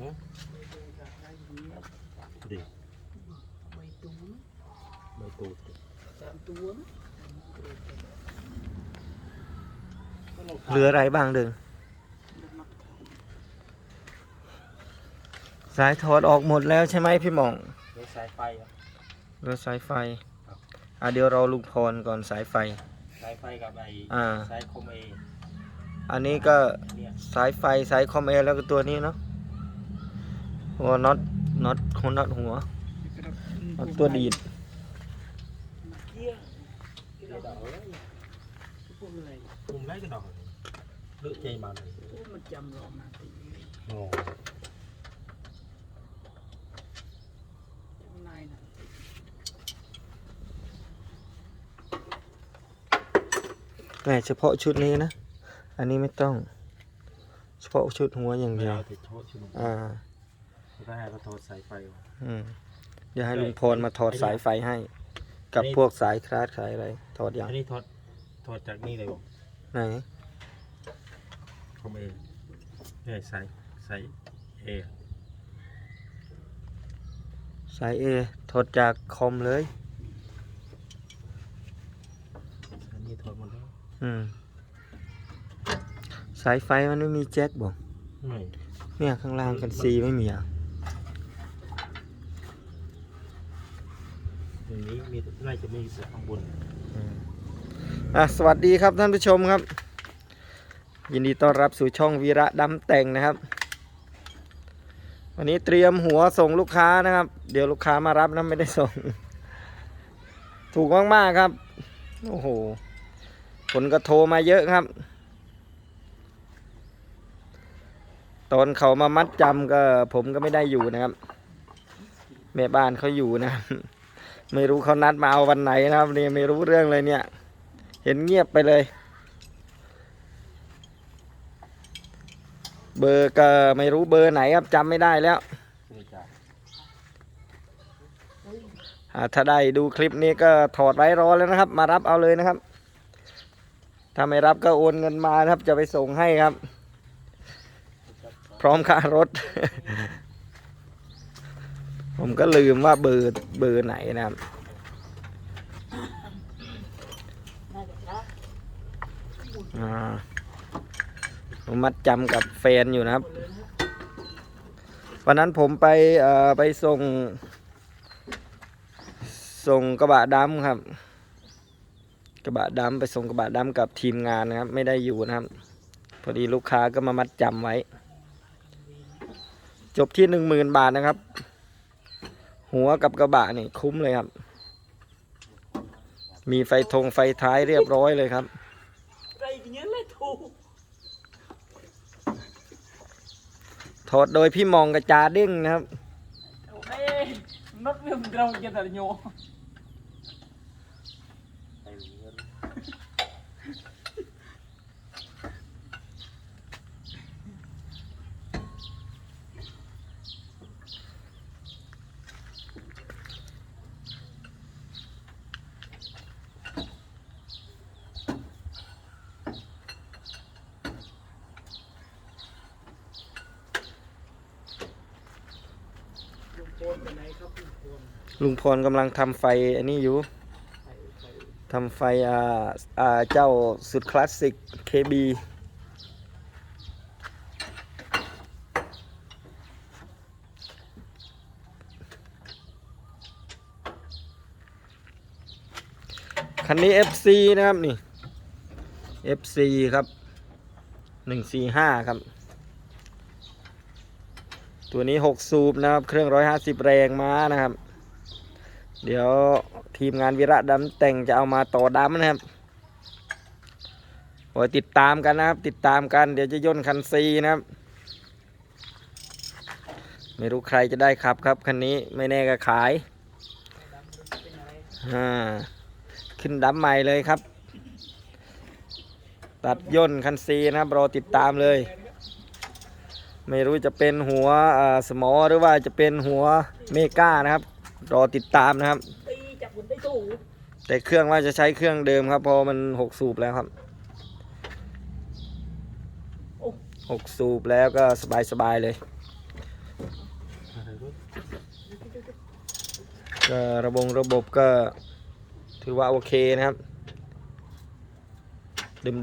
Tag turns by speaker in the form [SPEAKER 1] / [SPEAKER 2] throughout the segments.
[SPEAKER 1] หือดิ
[SPEAKER 2] ใบตุ้ง
[SPEAKER 1] ใบตูด
[SPEAKER 2] สามตัวนะ
[SPEAKER 3] เหลืออะไรบ้างดึงสายถอดออกหมดแล้วใช่ไหมพี่หมอง
[SPEAKER 1] เดี๋ยวสายไฟอะ
[SPEAKER 3] เหลือสายไฟ
[SPEAKER 1] ครับ
[SPEAKER 3] อะเดี๋ยวรอลุงพรก่อนสายไฟ
[SPEAKER 1] สายไฟกับไอ้
[SPEAKER 3] อ่า
[SPEAKER 1] สายคอมเอ
[SPEAKER 3] อันนี้ก็
[SPEAKER 1] เนี่ย
[SPEAKER 3] สายไฟสายคอมเอแล้วก็ตัวนี้เนาะ หัวน็อตน็อตหัวน็อตหัวน็อตตัวดีด
[SPEAKER 2] เกี้ย
[SPEAKER 1] เดี๋ยวเอาเลย
[SPEAKER 2] พวกอะไร
[SPEAKER 1] มุมไรกันดอกเลือกใจมันเลย
[SPEAKER 2] พวกมันจำลองมาตี
[SPEAKER 1] โอ้
[SPEAKER 2] จำนายนะ
[SPEAKER 3] แต่เฉพาะชุดนี้นะ อันนี้ไม่ต้อง เฉพาะชุดหัวอย่าง
[SPEAKER 1] ไม่
[SPEAKER 3] เดียว
[SPEAKER 1] เอา ก็ให้เขาถอดสายไฟออก
[SPEAKER 3] อืมเดี๋ยวให้ลุงพรมาถอดสายไฟให้ กับพวกสายคลาดสายอะไรถอดอย่าง
[SPEAKER 1] อันนี้ถอดถอดจากนี่เลยบอก
[SPEAKER 3] ไหน
[SPEAKER 1] คอมเอเนี่ยสายสายเอ
[SPEAKER 3] สายเอถอดจากคอมเลย
[SPEAKER 1] อันนี้ถอดหมดแล้ว
[SPEAKER 3] อืม สายไฟมันไม่มีแจ็คบอก
[SPEAKER 1] ไม่
[SPEAKER 3] เนี่ยข้างล่างกันซีไม่มีอะ
[SPEAKER 1] อย่างนี้มีน่าจะมีแต่ข้างบน
[SPEAKER 3] อะสวัสดีครับท่านผู้ชมครับ ยินดีต้อนรับสู่ช่องวีระดำแต่งนะครับ วันนี้เตรียมหัวส่งลูกค้านะครับ เดี๋ยวลูกค้ามารับนะไม่ได้ส่ง ถูกมากๆครับโอ้โหคนก็โทรมาเยอะครับ ตอนเขามามัดจำก็ผมก็ไม่ได้อยู่นะครับ แม่บ้านเขาอยู่นะครับ ไม่รู้เขานัดมาเอาวันไหนนะครับนี่ไม่รู้เรื่องเลยเนี่ย เห็นเงียบไปเลย เบอร์ก็ไม่รู้เบอร์ไหนครับจำไม่ได้แล้วถ้าได้ดูคลิปนี้ก็ถอดไว้รอแล้วนะครับ มารับเอาเลยนะครับ ถ้าไม่รับก็โอนเงินมานะครับ จะไปส่งให้ครับ พร้อมค่ารถ ผมก็ลืมว่าเบอร์เบอร์ไหนนะครับ ผมมัดจำกับแฟนอยู่นะครับ วันนั้นผมไปไปส่ง ส่งกระบะดำครับ กระบะดำไปส่งกระบะดำกับทีมงานนะครับ ไม่ได้อยู่นะครับ พอดีลูกค้าก็มามัดจำไว้ จบที่หนึ่งหมื่นบาทนะครับ หัวกับกระบะนี่คุ้มเลยครับ มีไฟทงไฟท้ายเรียบร้อยเลยครับ
[SPEAKER 2] ไรเงี้ยเลยถูก
[SPEAKER 3] ถอดโดยพี่มองกระจาเด้งนะครับ
[SPEAKER 2] เอ้ยนัดเรื่องเราจะแต่โย
[SPEAKER 1] ไอ้เงิน
[SPEAKER 2] ลุงโพนไปไหนครับลุงโพน
[SPEAKER 3] ลุงพรกำลังทำไฟอันนี้อยู่ทำไฟอ่าอ่าเจ้าสุดคลาสสิก KB คันนี้ FC นะครับนี่ FC ครับ 145 ครับ ตัวนี้ 6 สูบนะครับ เครื่อง 150 แรงม้านะครับ เดี๋ยวทีมงานวิระดำแต่งจะเอามาต่อดำนะครับโอ้ยติดตามกันนะครับ ติดตามกัน เดี๋ยวจะย่นคันซีนะครับ ไม่รู้ใครจะได้ขับครับคันนี้ไม่แน่ก็ขาย
[SPEAKER 2] เป็นอะไร
[SPEAKER 3] อ่าขึ้นดำใหม่เลยครับ ตัดย่นคันซีนะครับรอติดตามเลย ไม่รู้จะเป็นหัวสมอหรือว่าจะเป็นหัวเมก้านะครับ รอติดตามนะครับแต่เครื่องว่าจะใช้เครื่องเดิมครับ พอมันหกสูบแล้วครับหกสูบแล้วก็สบายสบายเลย ก็ระบงระบบก็ถือว่าโอเคนะครับ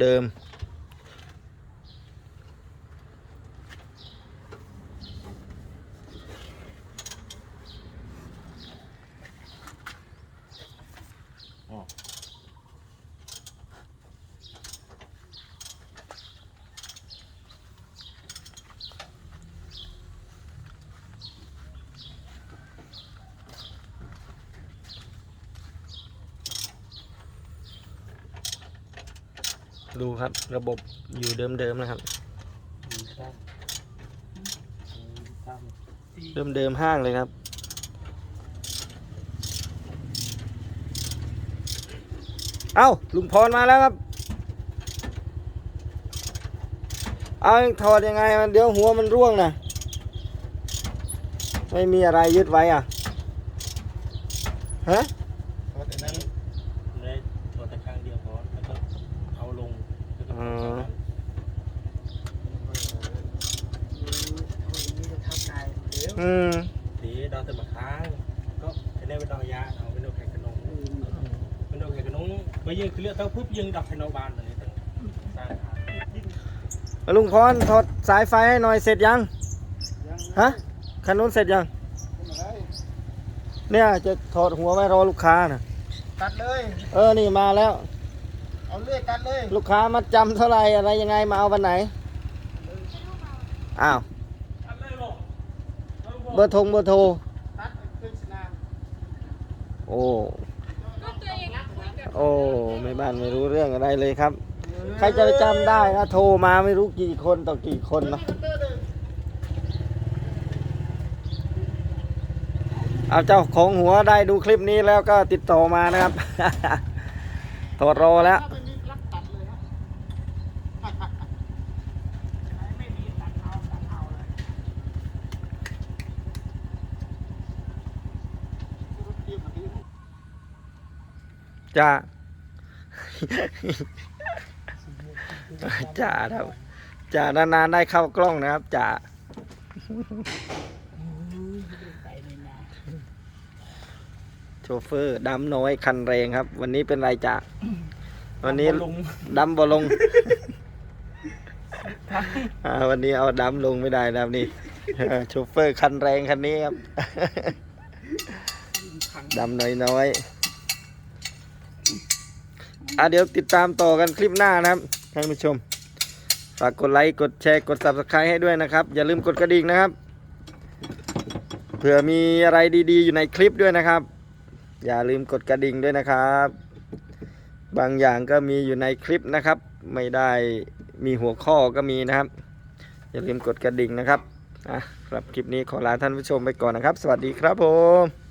[SPEAKER 3] เดิมๆ ดูครับระบบอยู่เดิมๆนะครับ เดิมๆห้างเลยครับ เอ้าลุงพรมาแล้วครับ เอาถอดยังไงมันเดี๋ยวหัวมันร่วงนะไม่มีอะไรยึดไว้อะฮะ
[SPEAKER 1] เพราะฉะนั้นเลยตัวแต่ข้างเดียวพอแล้วก็เอาลงแล้วก็
[SPEAKER 3] อ๋อ อืม
[SPEAKER 1] ดีดาวแต่มาค้างก็จะได้ไปดอกยาเอาไปดอกไข่ขนมไปดอกไข่ขนมไปยืนคือเลือกเท่าปุ๊บยืนดอกไข่นอบานเลยตั้งสร้างขา
[SPEAKER 3] ลุงพรถอดสายไฟให้หน่อยเสร็จยังฮะคันนู้นเสร็จยังเนี่ยจะถอดหัวไว้รอลูกค้านะ
[SPEAKER 2] ตัดเลย
[SPEAKER 3] เออนี่มาแล้ว
[SPEAKER 2] เอาเลื่อยตัดเลย
[SPEAKER 3] ลูกค้ามาจำเท่าไหร่อะไรยังไงมาเอาวันไหน อ้าว
[SPEAKER 1] อะไรหรอ
[SPEAKER 3] เบอร์ทงเบอร์โทรโอ้โอ้ไม่บ้านไม่รู้เรื่องอะไรเลยครับ ใครจะไปจำได้นะโทรมาไม่รู้กี่คนต่อกี่คนเนาะเอาเจ้าของหัวได้ดูคลิปนี้แล้วก็ติดต่อมานะครับถอดรอแล้ว
[SPEAKER 2] ถ้าเป็นนี้รับตัดเลยฮะไม่มีตัดเอาตัดเอาเลยรถเทียมมาที
[SPEAKER 3] จ้าจ่าครับจ่านานๆได้เข้ากล้องนะครับจ่า
[SPEAKER 2] ไปเลยนะ
[SPEAKER 3] โชเฟอร์ดำน้อยคันแรงครับ วันนี้เป็นไรจ่าวันนี้
[SPEAKER 1] ลง
[SPEAKER 3] ดำบ่ลงอ่าวันนี้เอาดำลงไม่ได้นะครับนี่เออโชเฟอร์คันแรงคันนี้ครับดำน้อยๆ อะเดี๋ยวติดตามต่อกันคลิปหน้านะครับท่านผู้ชมฝากกดไลค์กดแชร์กด subscribe ให้ด้วยนะครับ อย่าลืมกดกระดิ่งนะครับเผื่อมีอะไรดีๆ อยู่ในคลิปด้วยนะครับ อย่าลืมกดกระดิ่งด้วยนะครับ บางอย่างก็มีอยู่ในคลิปนะครับ ไม่ได้มีหัวข้อก็มีนะครับ อย่าลืมกดกระดิ่งนะครับอะครับคลิปนี้ขอลาท่านผู้ชมไปก่อนนะครับ สวัสดีครับผม